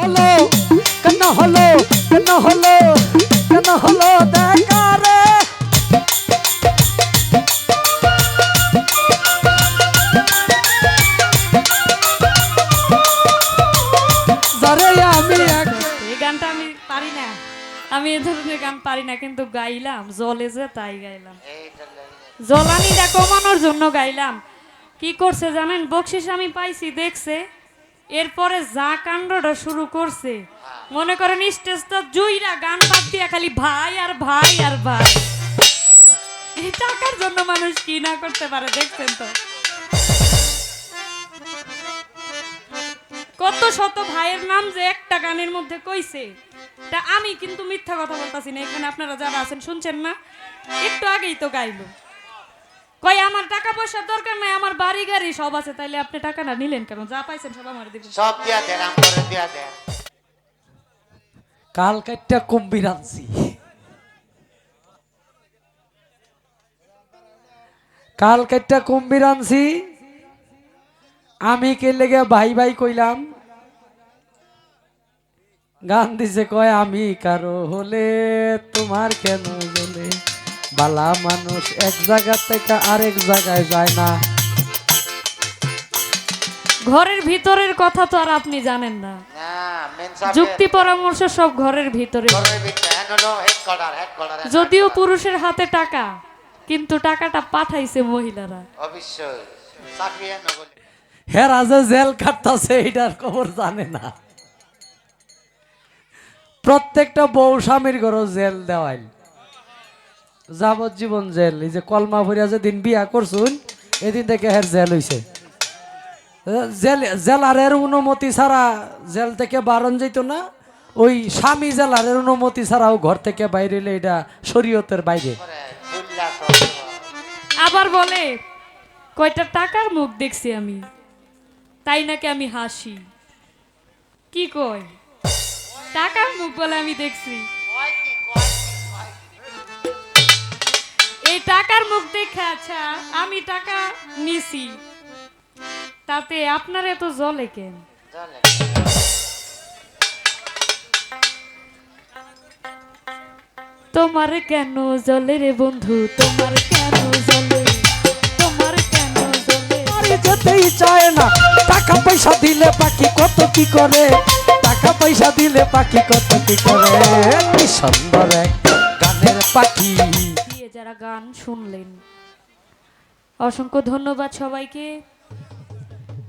হলো, কেন হলো কেন হলো কেন হলো এই গানটা আমি পারি না। আমি এ ধরনের গান পারি না, কিন্তু গাইলাম, জলে যে তাই গাইলাম। জলানিটা কমানোর জন্য গাইলাম। কি করছে জানেন? বকশিস আমি পাইছি, দেখছে? এরপরে যা কাণ্ডটা শুরু করছে, মনে করেন স্টেজটা জুইরা গান বাদ দিয়া খালি ভাই আর ভাই আর ভাই। এই টাকার জন্য মানুষ কি না করতে পারে, দেখছেন তো? কত শত ভাইয়ের নাম যে একটা গানের মধ্যে কইছে, তা আমি কিন্তু মিথ্যা কথা বলতাছি না, এখানে আপনারা যারা আছেন শুনছেন না, একটু আগেই তো গাইলো। কই আমার টাকা পয়সার দরকার নাই আমার বাড়ি গাড়ি সব আছে তাইলে আপনি টাকাটা নিলেন কেন? যা পাইছেন সব আমার দিবেন সব দিয়া দেন আম করে দিয়া দেন। কাল কাটটা কুম্বির আনছি কাল কাটটা কুম্বির আনছি আমি কে লেগে ভাই ভাই কইলাম গান দিছে কয় আমি কারও হলে তোমার কেন বলে বালা মানুষ এক জায়গা থেকে আরেক জায়গায় যায় না। ঘরের ভিতরের কথা তো আর আপনি জানেন না। যুক্তি পরামর্শ সব ঘরের ভিতরে হ্যাঁ যদিও পুরুষের হাতে টাকা কিন্তু টাকাটা পাঠাইছে মহিলারা। অবশ্যই হেরা যে জেল কাটতাছে এটার খবর জানে না। প্রত্যেকটা বউ স্বামীর ঘরও জেল দেওয়াইল। যাবজ্জীবন জেল, এই যে কলমা ভরিয়া যে দিন বিয়া করছুন, এদিন থেকে হের জেল হইছে। জেল, জেলারের অনুমতি ছাড়া জেল থেকে বারণ যেত না, ওই স্বামী জেলারের অনুমতি ছাড়াও ঘর থেকে বাইরে এলে এটা শরীয়তের বাইরে। আবার বলে, কয়টা টাকার মুখ দেখছি আমি, তাই নাকি আমি হাসি? কি কয়? টাকার মুখ বলে আমি দেখছি। এই টাকার মুখ দেখে আচ্ছা আমি টাকা নিছি। তাতে আপনার এত জলে কেন? তোমার কেন জলে রে বন্ধু? তোমার কেন জলে? তোমার কেন জলে? যেতেই চায় না। টাকা পয়সা দিলে পাখি কত কি করে? টাকা পয়সা দিলে পাখি কত কি করে? কি সুন্দর এক গানের পাখি। যারা গান শুনলেন। অসংখ্য ধন্যবাদ সবাইকে।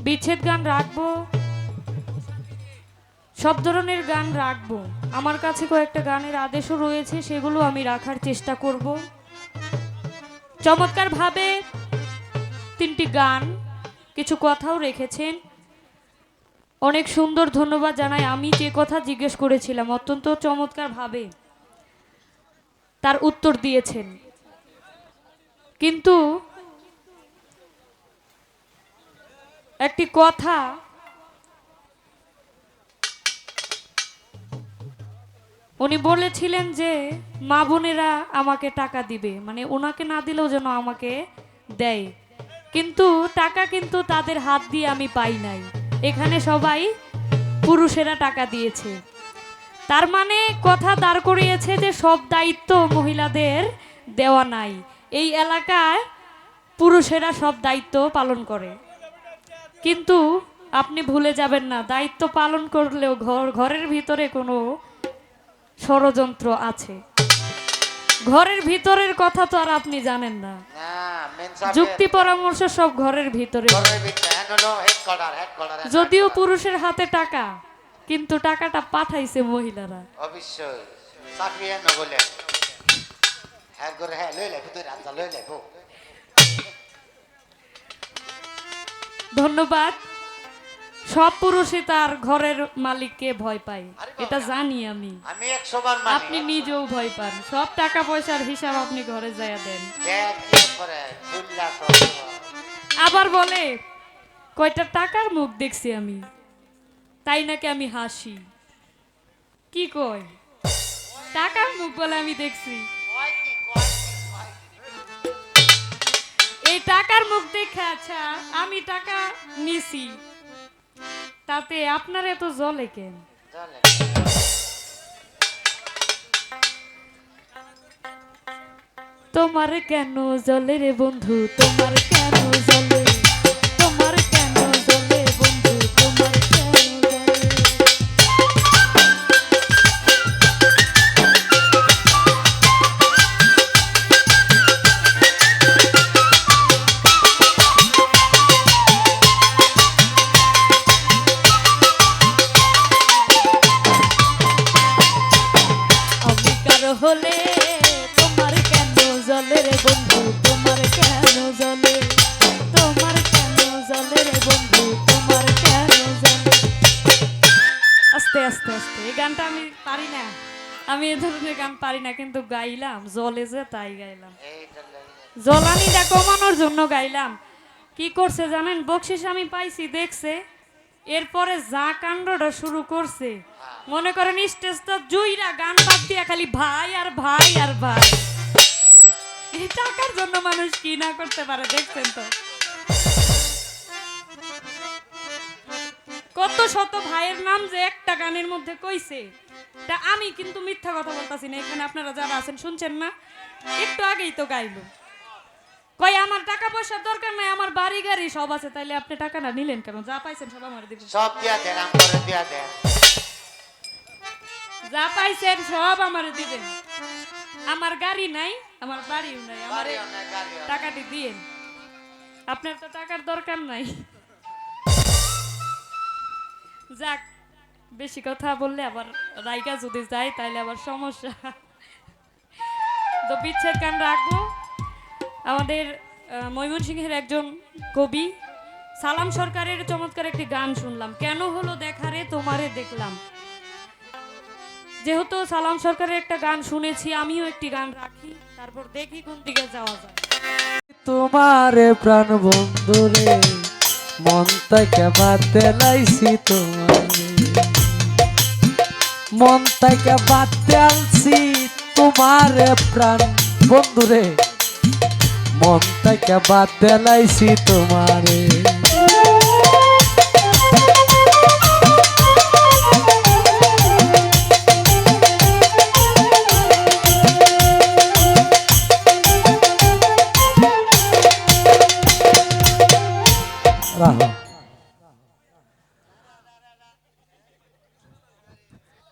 বিচ্ছেদ গান রাখব। সব ধরনের গান রাখব। আমার কাছে কয়েকটা গানের আদেশও রয়েছে, সেগুলো আমি রাখার চেষ্টা করব। চমৎকারভাবে তিনটি গান কিছু কথাও রেখেছেন। অনেক সুন্দর ধন্যবাদ জানাই। আমি যে কথা জিজ্ঞেস করেছিলাম, অত্যন্ত চমৎকারভাবে তার উত্তর দিয়েছেন। কিন্তু একটি কথা উনি বলেছিলেন যে মা বোনেরা আমাকে টাকা দিবে। মানে ওনাকে না দিলেও যেন আমাকে দেয়। কিন্তু টাকা কিন্তু তাদের হাত দিয়ে আমি পাই নাই। এখানে সবাই পুরুষেরা টাকা দিয়েছে। তার মানে কথা দাঁড় করিয়েছে যে সব দায়িত্ব মহিলাদের দেওয়া নাই। এই এলাকায় পুরুষেরা সব দায়িত্ব পালন করে। কিন্তু আপনি ভুলে যাবেন না দায়িত্ব পালন করলেও ঘর ঘরের ভিতরে কোনো ষড়যন্ত্র আছে। ঘরের ভিতরের কথা তো আর আপনি জানেন না। যুক্তি পরামর্শ সব ঘরের ভিতরে। যদিও পুরুষের হাতে টাকা কিন্তু টাকাটা পাঠাইছে মহিলারা। অবশ্যই হ্যাঁ করে হ্যাঁ লই লাই তুই রাজা লই লাই ধন্যবাদ। সব পুরুষই তার ঘরের মালিককে ভয় পায়। এটা জানি আমি। আমি একশো বার আপনি মানি নিজেও ভয় পান। সব টাকা পয়সার হিসাব আপনি ঘরে যায় দেন। আবার বলে কয়টা টাকার মুখ দেখছি আমি। তাই নাকি আমি হাসি? কি কয়? টাকার মুখ বলে আমি দেখছি। এই টাকার মুখ দেখে আচ্ছা আমি টাকা নিছি। তাতে আপনার এত জলে কেন? তোমার কেন জলের রে বন্ধু? তোমার কেন জলে আস্তে আস্তে আস্তে। এই গানটা আমি পারি না। আমি এ ধরনের গান পারি না, কিন্তু গাইলাম, জলে যে তাই গাইলাম। জলানিটা কমানোর জন্য গাইলাম। কি করছে জানেন? বকশিস আমি পাইছি, দেখছে। এরপরে যা কাণ্ডটা শুরু করছে, মনে করেন স্টেজটা জুইরা গান বাদ দিয়া খালি ভাই আর ভাই আর ভাই। এই টাকার জন্য মানুষ কি না করতে পারে, দেখছেন তো? কত শত ভাইয়ের নাম যে একটা গানের মধ্যে কইছে। তা আমি কিন্তু মিথ্যা কথা বলতাছি না এখানে আপনারা যারা আছেন শুনছেন না একটু আগেই তো গাইলো। কই আমার টাকা পয়সার দরকার নাই আমার বাড়ি গাড়ি সব আছে তাইলে আপনি টাকা না নিলেন কেন? যা পাইছেন সব আমার দিবেন সব দিয়া দেন আমার দিয়া দেন। যা পাইছেন সব আমার দিবেন আমার গাড়ি নাই আমার বাড়িও নাই আমার। টাকাটি দিয়েন। আপনার তো টাকার দরকার নাই। যাক, বেশি কথা বললে আবার রাইকা যদি যায় তাহলে আবার সমস্যা। তো বিচ্ছেদ গান রাখব। আমাদের ময়মনসিংহের একজন কবি, সালাম সরকারের চমৎকার একটি গান শুনলাম। কেন হলো দেখারে, তোমারে দেখলাম। যেহেতু সালাম সরকারের একটা গান শুনেছি, আমিও একটি গান রাখি। তারপর দেখি কোন দিকে যাওয়া যায়। তোমারে প্রাণ বন্ধুরে মন থেকে বাদ লাইছি তোমারে মন থেকে বাদ আলছি তোমারে প্রাণ। বন্ধুরে মন থেকে লাইছি তোমারে।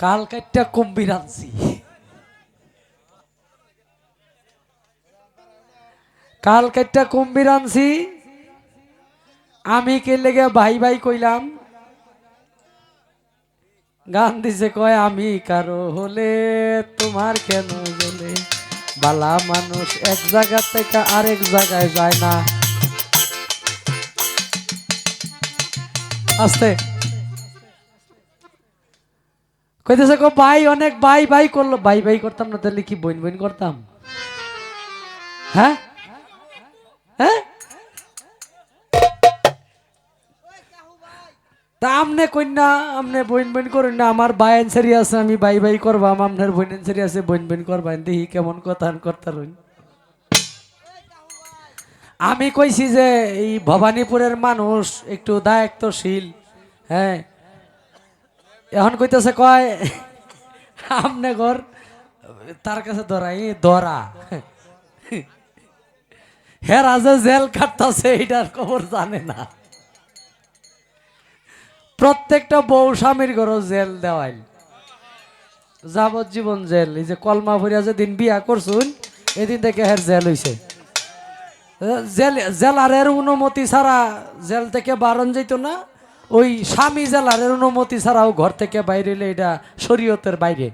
কাল কাল আমি কে লেগে ভাই ভাই কইলাম গান দিছে কয় আমি কারও হলে তোমার কেন বলে বালা মানুষ এক জায়গা থেকে আরেক জায়গায় যায় না আস্তে কইতেছে গো, ভাই, অনেক ভাই ভাই করল। ভাই ভাই করতাম না, তাহলে কি বইন বইন করতাম? হ্যাঁ? হ্যাঁ? তা আমনে কন্যা আমনে বইন বইন করুন না, আমার ভাই আনসারি আছে, আমি ভাই ভাই করবাম আপনার বোন আনসারি আছে বইন বইন করবা। দেখি কেমন কথা করতে রইন। আমি কইছি যে, এই ভবানীপুরের মানুষ একটু দায়িত্বশীল হ্যাঁ এখন কইতেছে কয়, আমনে ঘর, তার কাছে ধরাই ধরা। হেরা যে জেল কাটতাছে, এইটার খবর জানে না। প্রত্যেকটা বউ স্বামীর ঘর জেল দেওয়াইল। যাবজ্জীবন জেল, এই যে কলমা ভরিয়া যেদিন বিয়া করছুন, এদিন থেকে হের জেল হইছে। জেল জেলারের অনুমতি ছাড়া জেল থেকে বারণ যেত না। ওই স্বামী জেলারের অনুমতি ছাড়াও ঘর থেকে বাইরে এলে এটা শরীয়তের বাইরে।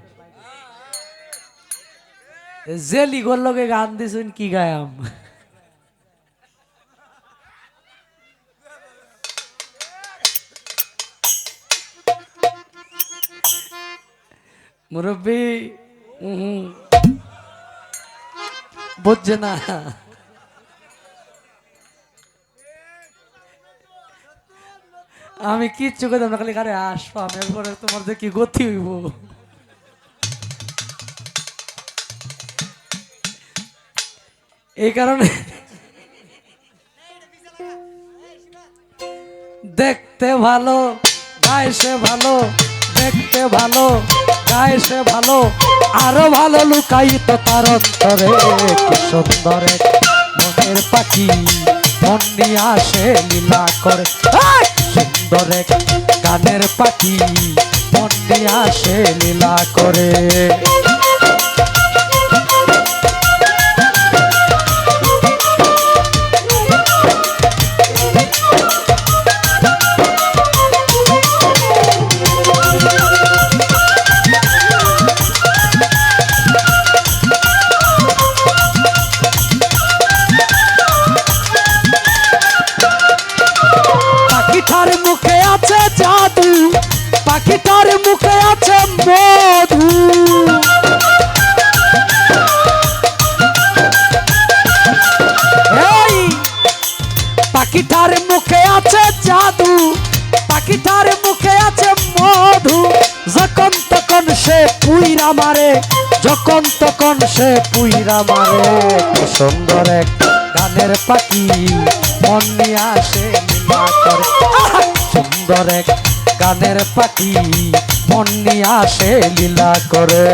জেলি গোর লগে গান দিছুন কি গায়াম? মুরব্বী বুঝছে না। আমি কিচ্ছু করতাম না, খালি কারে আসবাম এরপরে তোমার যে কি গতি হইব। এই কারণে দেখতে ভালো গাইছে ভালো, দেখতে ভালো, গায়ে সে ভালো, আরও ভালো লুকাইত তার অন্তরে, কি সুন্দর মনের পাখি, মন নিয়ে আসে লীলা করে। এই! কানের পাখি মন আসে লীলা করে মুখে আছে জাদু পাখিটার মুখে আছে মধু। যখন তখন সে পুইরা মারে, যখন তখন সে পুইরা মারে। সুন্দর এক গানের পাখি, মন নিয়ে আসে করে! সুন্দর এক গানের পাখি, মন নিয়ে আসে লীলা করে।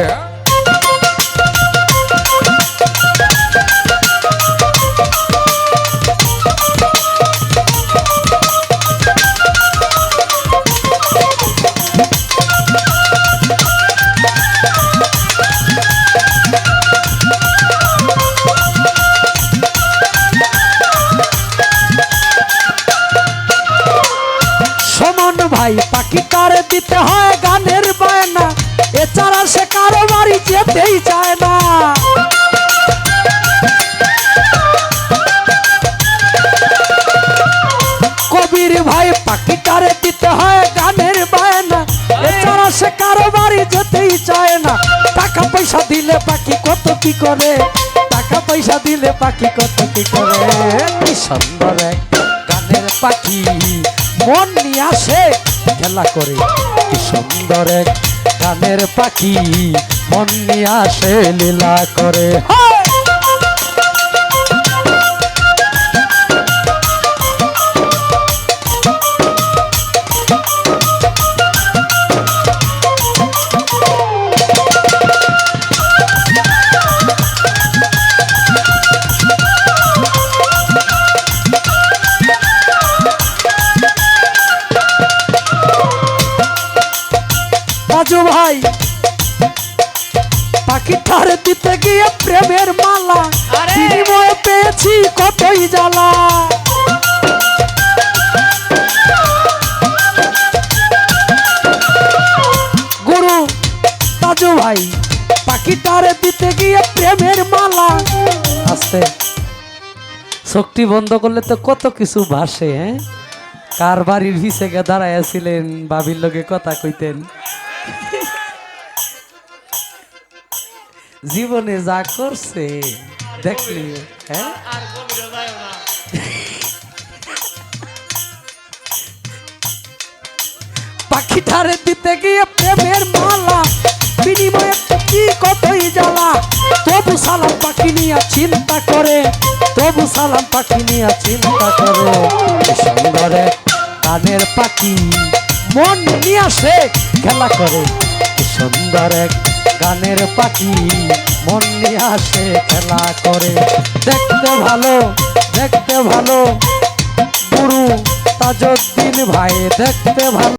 কি করে? টাকা পয়সা দিলে পাখি কত কি করে? কি সুন্দর গানের পাখি। মন নিয়ে আসে, খেলা করে। কি সুন্দর গানের পাখি। মন নিয়ে আসে, লীলা করে। হায়! আস্তে চোখটি বন্ধ করলে তো কত কিছু ভাসে হ্যাঁ? কার বাড়ির ভিসেকে দাঁড়াইয়াছিলেন বাবির লোকে কথা কইতেন। জীবনে যা করছে, দেখলি হ্যাঁ? পাখিটারে দিতে গিয়ে প্রেমের মালা, বিনিময়ে তবু সালাম পাখি নিয়ে চিন্তা করে, তবু সালাম পাখি নিয়ে চিন্তা করে। সুন্দর কানের পাখি মন নিয়ে আসে খেলা করে। সুন্দর এক গানের পাখি মন নিয়ে আসে খেলা করে। দেখতে ভালো দেখতে ভালো, গুরু তাজউদ্দিন ভাই, দেখতে ভালো।